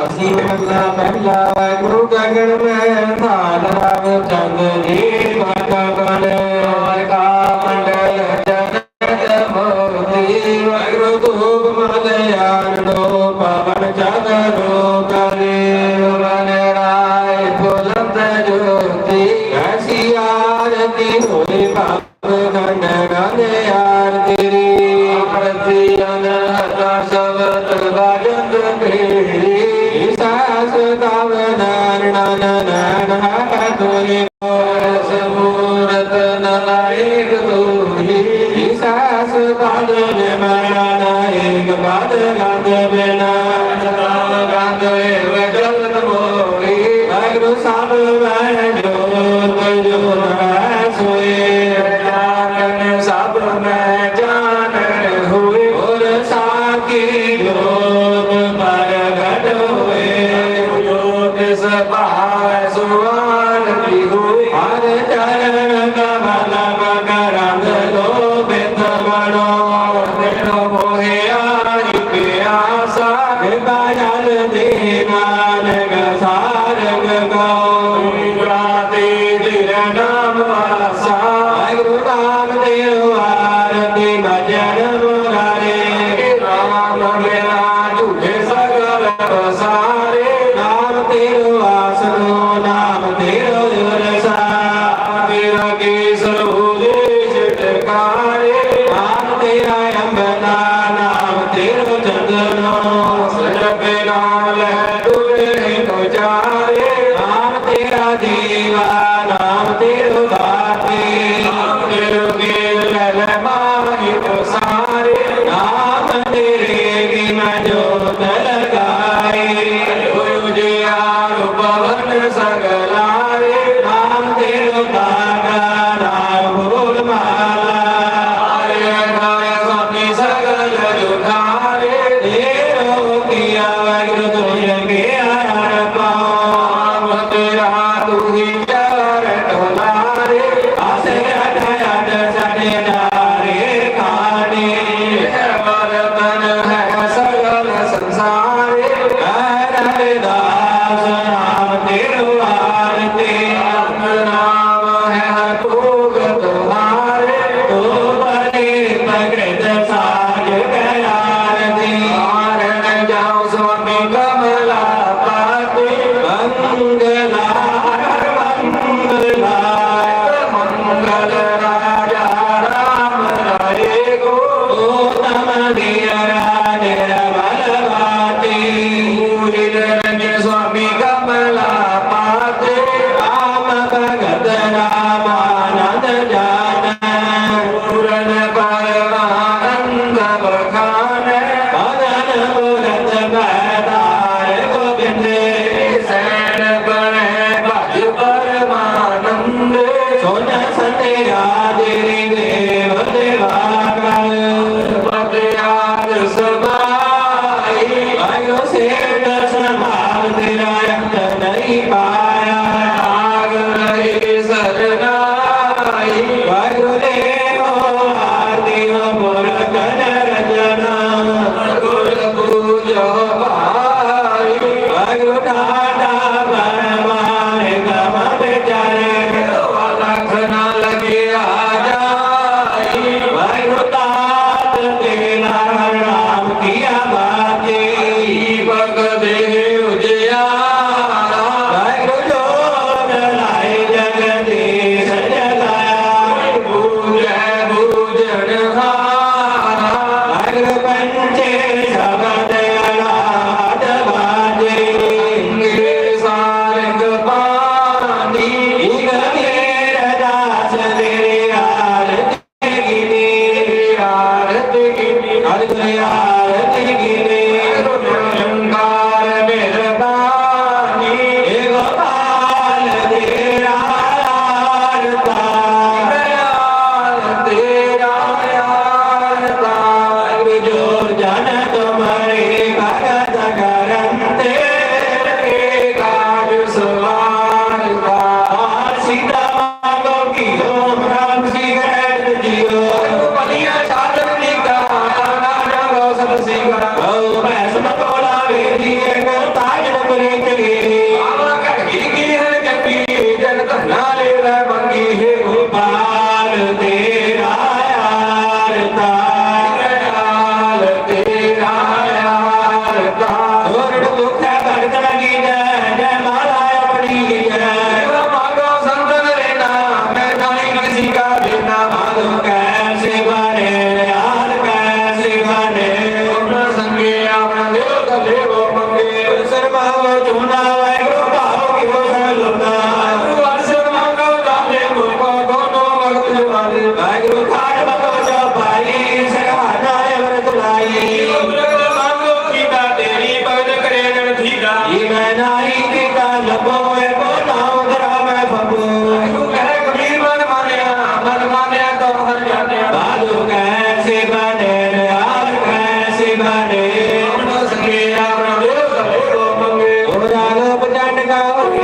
ਅਸੀਂ ਮੱਲਾ ਪਹਿਲਾ ਗੁਰੂ ਗਗਨ ਮੈਂ ਨਾਲ ਰਾਮ ਚੰਦ ਜੀ ਬਾਟਾ ਬਣ। ਹਰ ਕਾ ਮੰਡਲ ਜਗਤ ਮੋਤੀ ਵਗਰੂ ਧੂਪ ਮਨ ਆਨੰਦੋ ਪਵਨ ਚੰਦ ਰੋਗ ਤੇਰੀ ਪ੍ਰਤੀ ਅਨਹਤਾ ਸਭ ਤਲਵਾ ਜੰਦ ਤੇਰੀ na na na na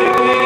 Amen.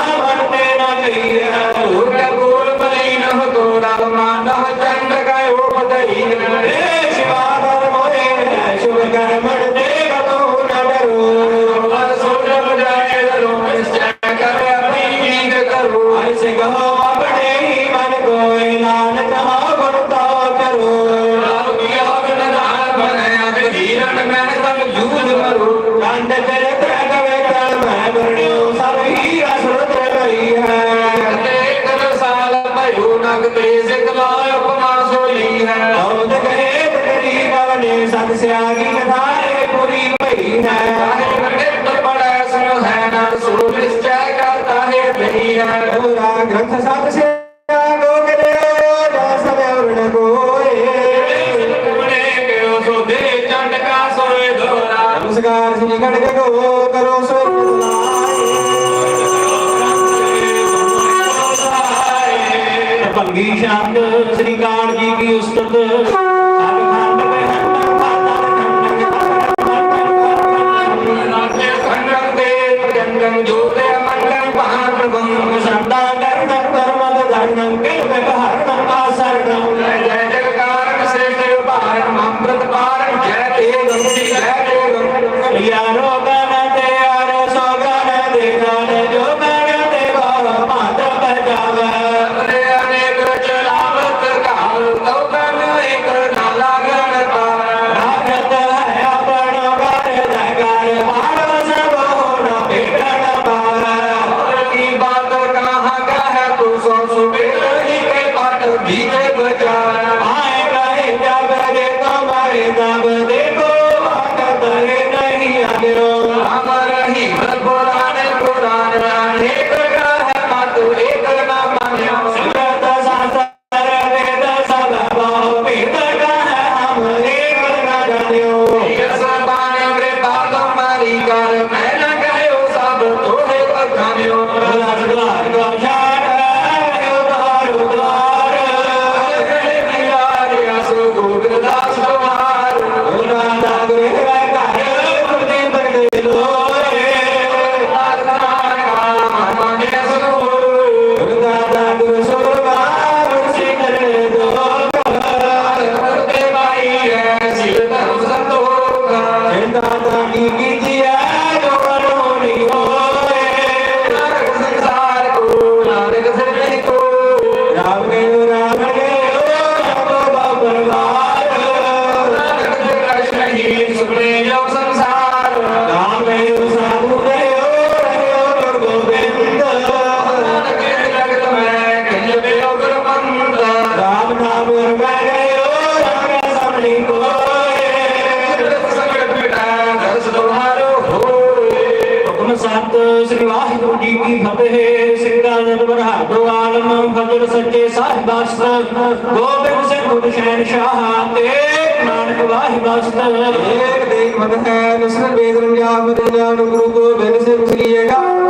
Nanak ਤੇਜ ਕਲਾ ਉਪਮਾ ਸੋਲੀ ਹੈ। ਆਉਦ ਕਹੇ ਤੇਰੀ ਬਵਨੇ ਸਤ ਸਿਆਗੀ ਕਥਾ ਏ ਪੂਰੀ ਭਈ ਹੈ। ਆਹੇ ਗ੍ਰੰਥ ਪੜੈ ਸੁਣ ਹੈ ਨਾਮ ਸੁਣ ਨਿਸ਼ਚੈ ਕਰਤਾ ਹੈ ਨਹੀਂ ਹੈ। ਪੂਰਾ ਗ੍ਰੰਥ ਸਤ ਸੇ ਨਮਸਕਾਰ ਸ੍ਰੀ ਗਣਗੋ ਕਰੋ ਵੀ ਸ਼ਬਦ ਸ੍ਰੀ ਕਾਲ ਜੀ ਕੀ ਉਸਤਤ ਕੀ ਫਤਿਹ ਸਿੰਘਾਂ ਜਨ ਬਰਹਾਦੋ ਆਲਮ ਫਜ਼ਲ ਸੱਚੇ ਸਾਹਿਬ ਬਾਸਤ ਗੋਬਿੰਦ ਸਿੰਘ ਗੁਰ ਸ਼ੈਨ ਸ਼ਾਹ ਤੇ ਨਾਨਕ ਵਾਹਿ ਬਾਸਤ ਏਕ ਦੇਖ ਮਨ ਹੈ ਨਿਸਰ ਬੇਦ ਰੰਗਿਆ ਮਦਿਨਾ ਗੁਰੂ ਗੋਬਿੰਦ ਸਿੰਘ ਜੀ ਏਗਾ